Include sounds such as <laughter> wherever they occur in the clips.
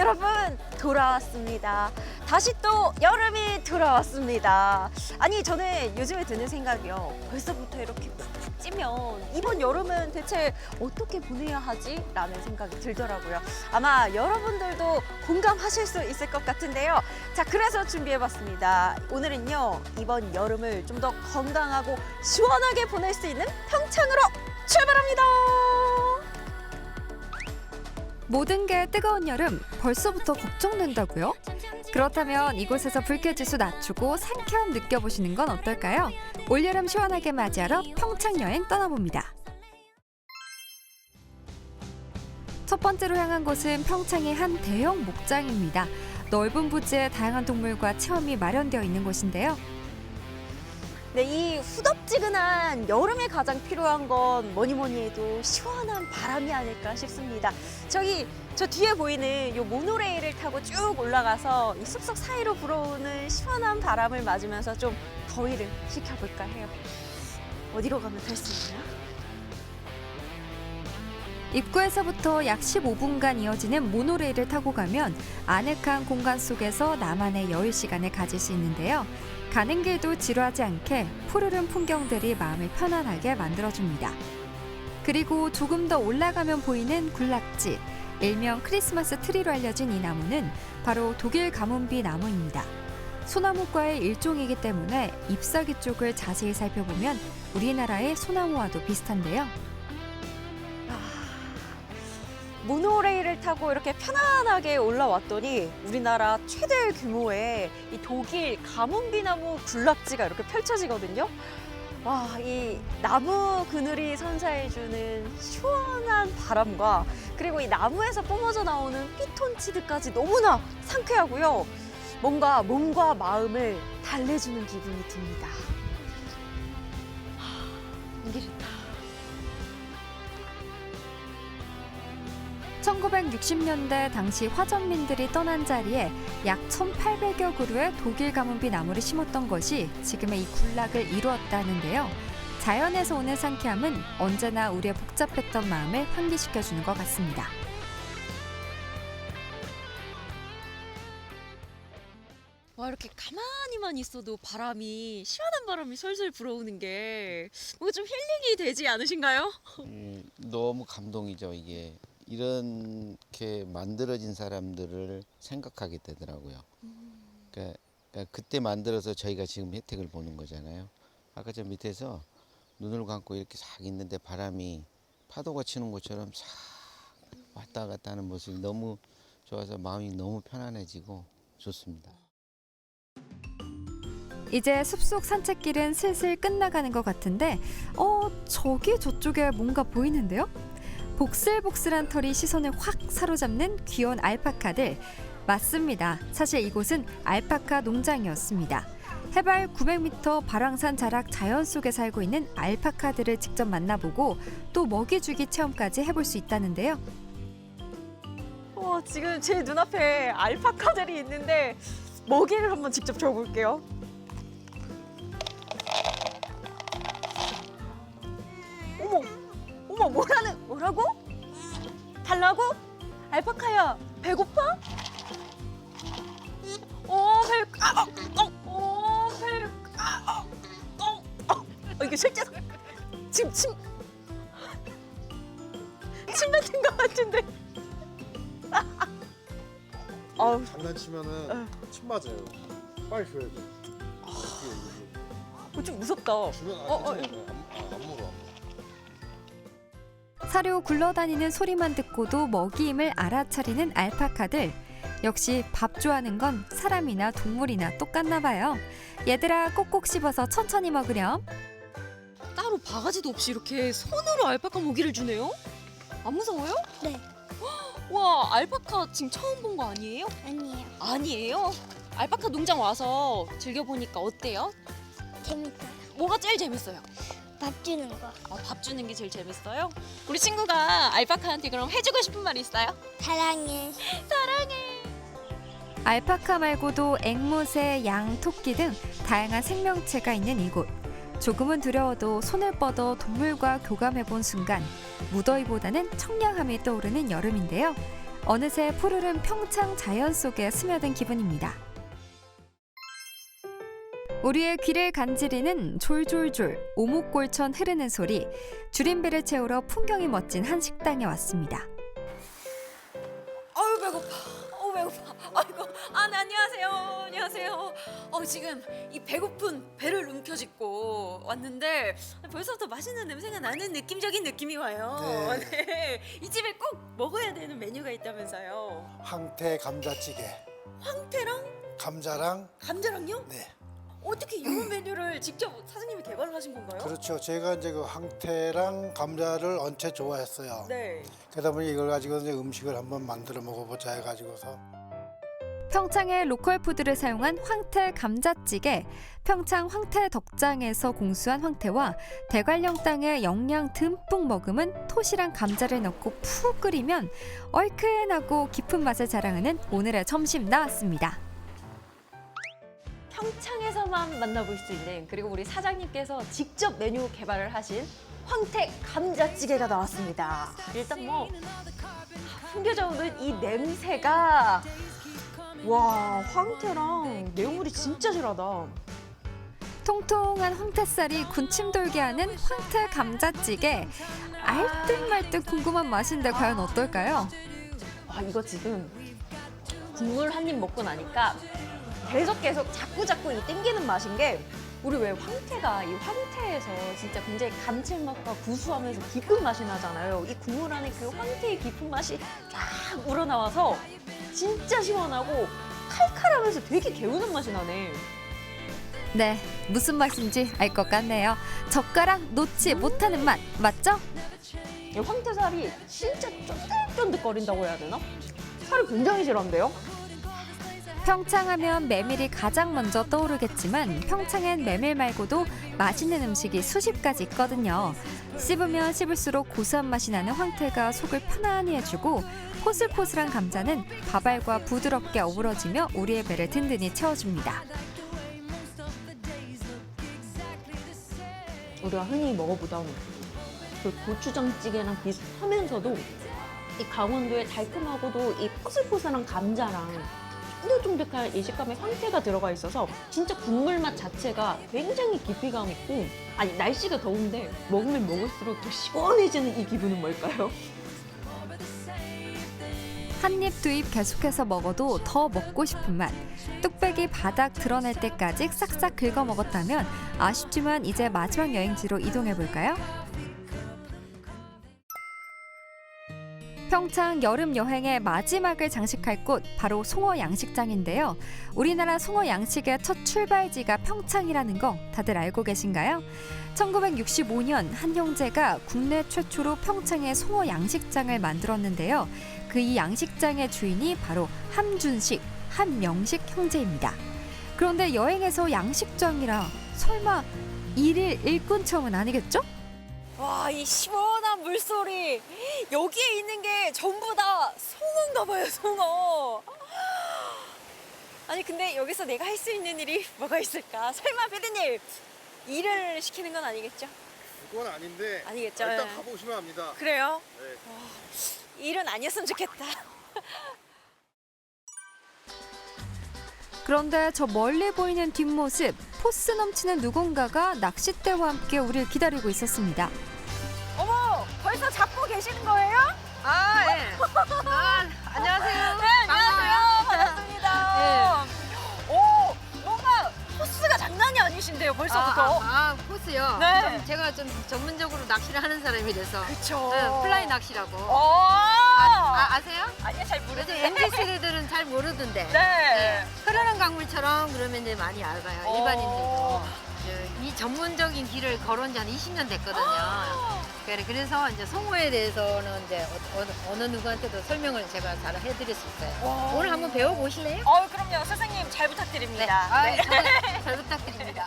여러분 돌아왔습니다. 다시 또 여름이 돌아왔습니다. 아니 저는 요즘에 드는 생각이요. 벌써부터 이렇게 푹푹 찌면 이번 여름은 대체 어떻게 보내야 하지? 라는 생각이 들더라고요. 아마 여러분들도 공감하실 수 있을 것 같은데요. 자 그래서 준비해봤습니다. 오늘은요 이번 여름을 좀 더 건강하고 시원하게 보낼 수 있는 평창으로 출발합니다. 모든 게 뜨거운 여름 벌써부터 걱정된다고요? 그렇다면 이곳에서 불쾌지수 낮추고 상쾌함 느껴보시는 건 어떨까요? 올여름 시원하게 맞이하러 평창 여행 떠나봅니다. 첫 번째로 향한 곳은 평창의 한 대형 목장입니다. 넓은 부지에 다양한 동물과 체험이 마련되어 있는 곳인데요. 네, 이 후덥지근한 여름에 가장 필요한 건 뭐니 뭐니 해도 시원한 바람이 아닐까 싶습니다. 저기 저 뒤에 보이는 이 모노레일을 타고 쭉 올라가서 이 숲속 사이로 불어오는 시원한 바람을 맞으면서 좀 더위를 식혀볼까 해요. 어디로 가면 탈 수 있나요? 입구에서부터 약 15분간 이어지는 모노레일을 타고 가면 아늑한 공간 속에서 나만의 여유 시간을 가질 수 있는데요. 가는 길도 지루하지 않게 푸르른 풍경들이 마음을 편안하게 만들어줍니다. 그리고 조금 더 올라가면 보이는 군락지, 일명 크리스마스 트리로 알려진 이 나무는 바로 독일 가문비 나무입니다. 소나무과의 일종이기 때문에 잎사귀 쪽을 자세히 살펴보면 우리나라의 소나무와도 비슷한데요. 모노레일을 타고 이렇게 편안하게 올라왔더니 우리나라 최대 규모의 이 독일 가문비나무 군락지가 이렇게 펼쳐지거든요. 와, 이 나무 그늘이 선사해주는 시원한 바람과 그리고 이 나무에서 뿜어져 나오는 피톤치드까지 너무나 상쾌하고요. 뭔가 몸과 마음을 달래주는 기분이 듭니다. 하, 이게 1960년대 당시 화전민들이 떠난 자리에 약 1,800여 그루의 독일 가문비 나무를 심었던 것이 지금의 이 군락을 이루었다는데요. 자연에서 오는 상쾌함은 언제나 우리의 복잡했던 마음을 환기시켜주는 것 같습니다. 와 이렇게 가만히만 있어도 바람이 시원한 바람이 솔솔 불어오는 게 뭔가 좀 힐링이 되지 않으신가요? 음, 너무 감동이죠 이게 이렇게 만들어진 사람들을 생각하게 되더라고요. 그러니까, 그러니까 그때 만들어서 저희가 지금 혜택을 보는 거잖아요. 아까 저 밑에서 눈을 감고 이렇게 싹 있는데 바람이 파도가 치는 것처럼 싹 왔다 갔다 하는 모습이 너무 좋아서 마음이 너무 편안해지고 좋습니다. 이제 숲속 산책길은 슬슬 끝나가는 것 같은데, 어, 저기 저쪽에 뭔가 보이는데요? 복슬복슬한 털이 시선을 확 사로잡는 귀여운 알파카들. 맞습니다. 사실 이곳은 알파카 농장이었습니다. 해발 900m 발왕산 자락 자연 속에 살고 있는 알파카들을 직접 만나보고 또 먹이 주기 체험까지 해볼 수 있다는데요. 와 지금 제 눈앞에 알파카들이 있는데 먹이를 한번 직접 줘볼게요. 카야 배고파? 어 배, 아, 어, 어, 어, 배, 아, 어, 어, 어. 어, 이게 실제 지금 침, 침 뱉은 것 같은데. <laughs> 아우 장난치면은 침 맞아요. 빨리 줘야 돼. 어떻게 이거 어, 좀 무섭다. 주면 안 어, 어. 안, 아, 안 물어. 사료 굴러다니는 소리만 듣고도 먹이임을 알아차리는 알파카들. 역시 밥 좋아하는 건 사람이나 동물이나 똑같나 봐요. 얘들아 꼭꼭 씹어서 천천히 먹으렴. 따로 바가지도 없이 이렇게 손으로 알파카 모기를 주네요? 안 무서워요? 네. <gasps> 와, 알파카 지금 처음 본 거 아니에요? 아니에요. 아니에요. 알파카 농장 와서 즐겨보니까 어때요? 재밌어요. 뭐가 제일 재밌어요? 밥 주는 거. 아, 밥 주는 게 제일 재밌어요? 우리 친구가 알파카한테 그럼 해주고 싶은 말 있어요? 사랑해. 알파카 말고도 앵무새, 양, 토끼 등 다양한 생명체가 있는 이곳. 조금은 두려워도 손을 뻗어 동물과 교감해본 순간 무더위보다는 청량함이 떠오르는 여름인데요. 어느새 푸르른 평창 자연 속에 스며든 기분입니다. 우리의 귀를 간지리는 졸졸졸 오목골천 흐르는 소리 줄임배를 채우러 풍경이 멋진 한 식당에 왔습니다. 아유 배고파. 어 배고파. 아이고 아 네, 안녕하세요. 안녕하세요. 어 지금 이 배고픈 배를 움켜쥐고 왔는데 벌써부터 맛있는 냄새가 나는 느낌적인 느낌이 와요. 네. 이 집에 꼭 먹어야 되는 메뉴가 있다면서요. 황태 감자찌개 황태랑 감자랑 감자랑요? 네 어떻게 이런 메뉴를 직접 사장님이 개발을 하신 건가요? 그렇죠 제가 이제 그 황태랑 감자를 언체 좋아했어요 네. 그러다 보니 이걸 가지고 이제 음식을 한번 만들어 먹어보자 해가지고서 평창의 로컬 푸드를 사용한 황태 감자찌개, 평창 황태 덕장에서 공수한 황태와 대관령 땅에 영양 듬뿍 머금은 토시랑 감자를 넣고 푹 끓이면 얼큰하고 깊은 맛을 자랑하는 오늘의 점심 나왔습니다. 평창 에서만 만나볼 수 있는 그리고 우리 사장님께서 직접 메뉴 개발을 하신 황태 감자찌개가 나왔습니다. 일단 뭐 풍겨져 오는 이 냄새가 와 황태랑 내용물이 진짜 실하다. 통통한 황태살이 군침 돌게 하는 황태 감자찌개. 알뜰말뜰 궁금한 맛인데 과연 어떨까요? 와 이거 지금 국물 한 입 먹고 나니까 계속 계속 자꾸 자꾸 이 땡기는 맛인 게 우리 왜 황태가 이 황태에서 진짜 굉장히 감칠맛과 구수하면서 깊은 맛이 나잖아요. 이 국물 안에 그 황태의 깊은 맛이 쫙 우러나와서 진짜 시원하고 칼칼하면서 되게 개운한 맛이 나네. 네, 무슨 맛인지 알 것 같네요. 젓가락 놓지 못하는 맛, 맞죠? 이 황태살이 진짜 쫀득쫀득거린다고 해야 되나? 살이 굉장히 실한데요? 평창하면 메밀이 가장 먼저 떠오르겠지만 평창엔 메밀 말고도 맛있는 음식이 수십 가지 있거든요. 씹으면 씹을수록 고소한 맛이 나는 황태가 속을 편안히 해주고 포슬포슬한 감자는 밥알과 부드럽게 어우러지며 우리의 배를 든든히 채워줍니다. 우리가 흔히 먹어보던 그 고추장찌개랑 비슷하면서도 이 강원도의 달콤하고도 이 포슬포슬한 감자랑 쫀득쫀득한 이 식감의 황태가 들어가 있어서 진짜 국물 맛 자체가 굉장히 깊이감 있고 아니 날씨가 더운데 먹으면 먹을수록 더 시원해지는 이 기분은 뭘까요? 한 입 두 입 계속해서 먹어도 더 먹고 싶은 맛. 뚝배기 바닥 드러낼 때까지 싹싹 긁어 먹었다면 아쉽지만 이제 마지막 여행지로 이동해 볼까요? 평창 여름 여행의 마지막을 장식할 곳 바로 송어 양식장인데요. 우리나라 송어 양식의 첫 출발지가 평창이라는 거 다들 알고 계신가요? 1965년 한 형제가 국내 최초로 평창에 송어 양식장을 만들었는데요. 그 이 양식장의 주인이 바로 함준식, 함명식 형제입니다. 그런데 여행에서 양식장이라 설마 일일 일꾼청은 아니겠죠? 와 이 시원 한 물소리 여기에 있는 게 전부 다 송어인가 봐요 송어 아니 근데 여기서 내가 할 수 있는 일이 뭐가 있을까 설마 피디님 일을 시키는 건 아니겠죠? 그건 아닌데 아니겠죠? 일단 예. 가보시면 압니다. 그래요? 네. 일은 아니었으면 좋겠다 그런데 저 멀리 보이는 뒷모습 포스 넘치는 누군가가 낚싯대와 함께 우리를 기다리고 있었습니다. 계시는 거예요? 아, 예. <laughs> 아, 안녕하세요. 네 안녕하세요 반갑습니다 오 뭔가 포스가 장난이 아니신데요 벌써부터 아, 아, 아, 포스요. 네. 좀 제가 좀 전문적으로 낚시를 하는 사람이라서. 그쵸 네, 플라이 낚시라고. 어 아, 아세요? 아니요 잘 요즘 모르는데 MZ 세대들은 잘 모르던데. 네. 네. 흐르는 강물처럼 그러면 이제 많이 알아요. 어. 일반인들도. 저, 이 전문적인 길을 걸어온 지한 20년 됐거든요. 그래, 그래서 이제 송어에 대해서는 이제 어, 어, 느 누구한테도 설명을 제가 잘 해드릴 수 있어요. 와. 오늘 한번 배워보실래요? 어, 그럼요. 선생님 잘 부탁드립니다. 아, 네. 잘, <laughs> 잘 부탁드립니다.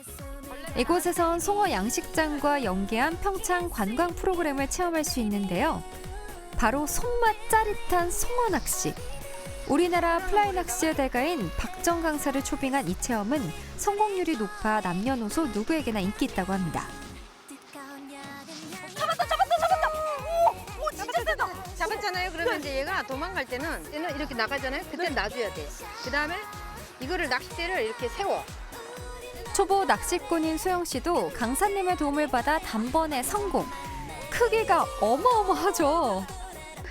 <laughs> 이곳에선 송어 양식장과 연계한 평창 관광 프로그램을 체험할 수 있는데요. 바로 손맛 짜릿한 송어 낚시. 우리나라 플라이 낚시의 대가인 박정 강사를 초빙한 이 체험은 성공률이 높아 남녀노소 누구에게나 인기 있다고 합니다. 얘가 도망갈 때는 얘는 이렇게 나가잖아요. 그때 놔줘야 돼요. 그 다음에 이거를 낚싯대를 이렇게 세워. 초보 낚시꾼인 수영 씨도 강사님의 도움을 받아 단번에 성공. 크기가 어마어마하죠.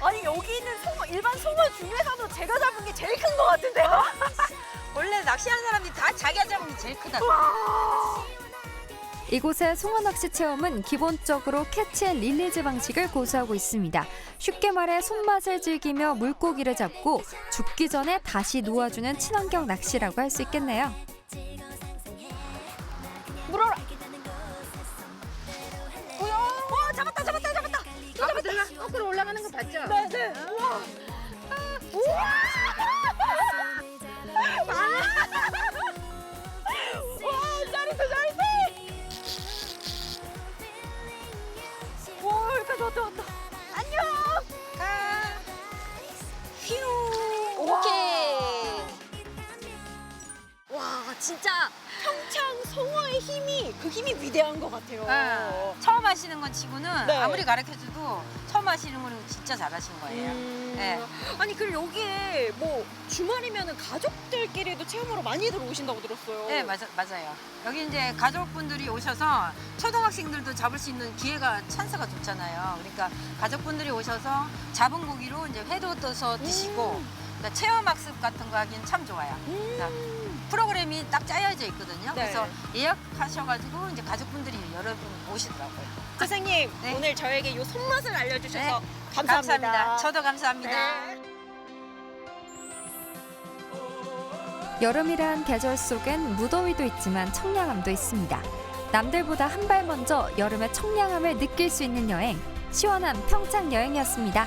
아니 여기 있는 송어 일반 송어 중에서도 제가 잡은 게 제일 큰 것 같은데요. <laughs> 원래 낚시하는 사람이 다 자기가 잡은 게 제일 크다. 이곳의 송어 낚시 체험은 기본적으로 캐치 앤 릴리즈 방식을 고수하고 있습니다. 쉽게 말해 손맛을 즐기며 물고기를 잡고 죽기 전에 다시 놓아주는 친환경 낚시라고 할 수 있겠네요. 물어라. 뭐야? 와 잡았다 잡았다 잡았다. 아까 들어가 거꾸로 올라가는 거 봤죠? 네 네. 우와. 우와. 와 진짜 평창 송어의 힘이 그 힘이 위대한 것 같아요. 어, 처음 하시는 건 치고는 네. 아무리 가르쳐줘도 처음 하시는 거는 진짜 잘하신 거예요. 음. 네. 아니 그럼 여기에 뭐 주말이면은 가족들끼리도 체험하러 많이들 오신다고 들었어요. 네, 맞아, 맞아요. 여기 이제 가족분들이 오셔서 초등학생들도 잡을 수 있는 기회가 찬스가 좋잖아요. 그러니까 가족분들이 오셔서 잡은 고기로 이제 회도 떠서 드시고 그러니까 체험 학습 같은 거 하기는 참 좋아요. 그러니까 프로그램이 딱 짜여져 있거든요. 네. 그래서 예약하셔가지고 이제 가족분들이 여러 분 오시더라고요. 선생님 네. 오늘 저에게 이 손맛을 알려주셔서 네. 감사합니다. 감사합니다. 저도 감사합니다. 네. 여름이란 계절 속엔 무더위도 있지만 청량함도 있습니다. 남들보다 한 발 먼저 여름의 청량함을 느낄 수 있는 여행, 시원한 평창 여행이었습니다.